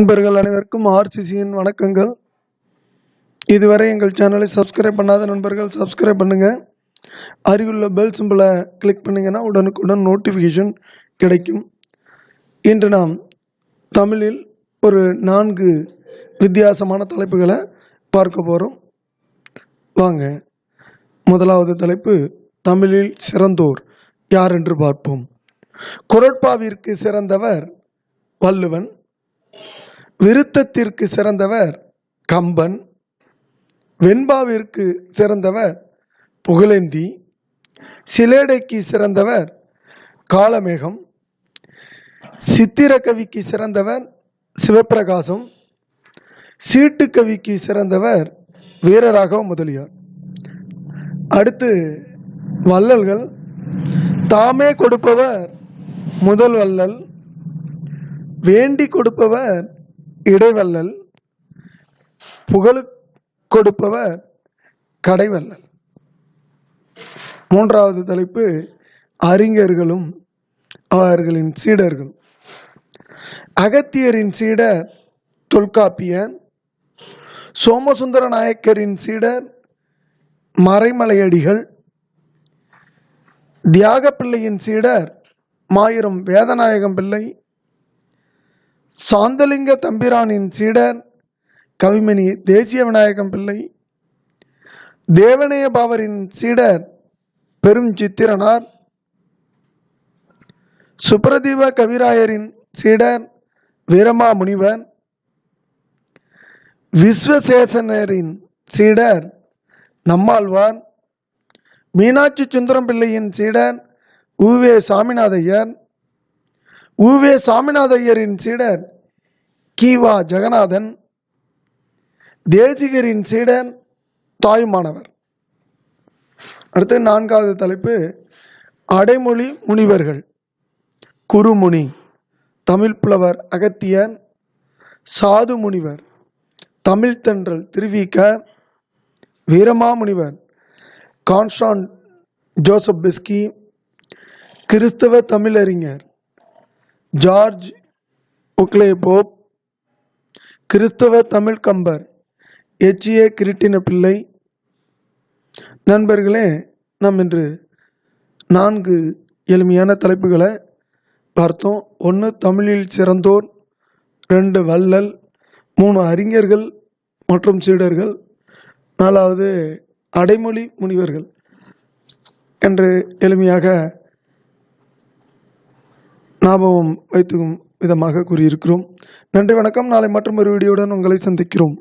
நண்பர்கள் அனைவருக்கும் ஆர்சிசியின் வணக்கங்கள். இதுவரை எங்கள் சேனலை சப்ஸ்கிரைப் பண்ணாத நண்பர்கள் சப்ஸ்கிரைப் பண்ணுங்கள் அருகிலுள்ள பெல் சிம்பிளை கிளிக் பண்ணிங்கன்னா உடனுக்குடன் நோட்டிஃபிகேஷன் கிடைக்கும். இன்று நாம் தமிழில் ஒரு நான்கு வித்தியாசமான தலைப்புகளை பார்க்க போகிறோம் வாங்க முதலாவது தலைப்பு தமிழில் சிறந்தோர் யார் என்று பார்ப்போம். குரட்பாவிற்கு சிறந்தவர் வள்ளுவன். விருத்தத்திற்கு சிறந்தவர் கம்பன் வெண்பாவிற்கு சிறந்தவர் புகழேந்தி சிலேடைக்கு சிறந்தவர் காளமேகம் சித்திரக்கவிக்கு சிறந்தவர் சிவப்பிரகாசம் சீட்டுக்கவிக்கு சிறந்தவர் வீரராகவ முதலியார். அடுத்து வள்ளல்கள் தாமே கொடுப்பவர் முதல் வள்ளல் வேண்டி கொடுப்பவர் இடைவள்ளல் புகழு கொடுப்பவர் கடைவள்ளல். மூன்றாவது தலைப்பு அறிஞர்களும் அவர்களின் சீடர்களும். அகத்தியரின் சீடர் தொல்காப்பியன் சோமசுந்தர நாயக்கரின் சீடர் மறைமலையடிகள். தியாகப்பிள்ளையின் சீடர் மாயிரம் வேதநாயகம் பிள்ளை. சாந்தலிங்க தம்பிரானின் சீடர் கவிமணி தேசிய விநாயகம் பிள்ளை தேவனைய பாவரின் சீடர் பெரும் சித்திரனார் சுப்ரதீப கவிராயரின் சீடர் வீரமா முனிவர் விஸ்வசேசனரின் சீடர் நம்மாழ்வார் மீனாட்சி சுந்தரம் பிள்ளையின் சீடர் உவே சாமிநாதையர் உவே சாமிநாதையரின் சீடர் கீவா ஜெகநாதன் தேசிகரின் சீடர் தாயுமானவர். அடுத்து நான்காவது தலைப்பு அடைமொழி முனிவர்கள். குருமுனி தமிழ் புலவர் அகத்தியன் சாது முனிவர் தமிழ்த்தன்றல் திருவிக்க வீரமாமுனிவர் கான்ஸ்டான் ஜோசப் பிஸ்கி கிறிஸ்தவ தமிழறிஞர். ஜார்ஜ் உக்லே போப் கிறிஸ்தவ தமிழ் கம்பர் எச்ஏ கிருட்டின பிள்ளை. நண்பர்களே நாம் இன்று நான்கு எளிமையான தலைப்புகளை பார்த்தோம். ஒன்று தமிழில் சிறந்தோர் ரெண்டு வள்ளல் மூணு அறிஞர்கள் மற்றும் சீடர்கள் நாலாவது அடைமொழி முனிவர்கள் என்று எளிமையாக ஞாபகம் வைத்துக்கும் விதமாக கூறியிருக்கிறோம். நன்றி வணக்கம். நாளை மற்றும் ஒரு வீடியோவுடன் உங்களை சந்திக்கிறோம்.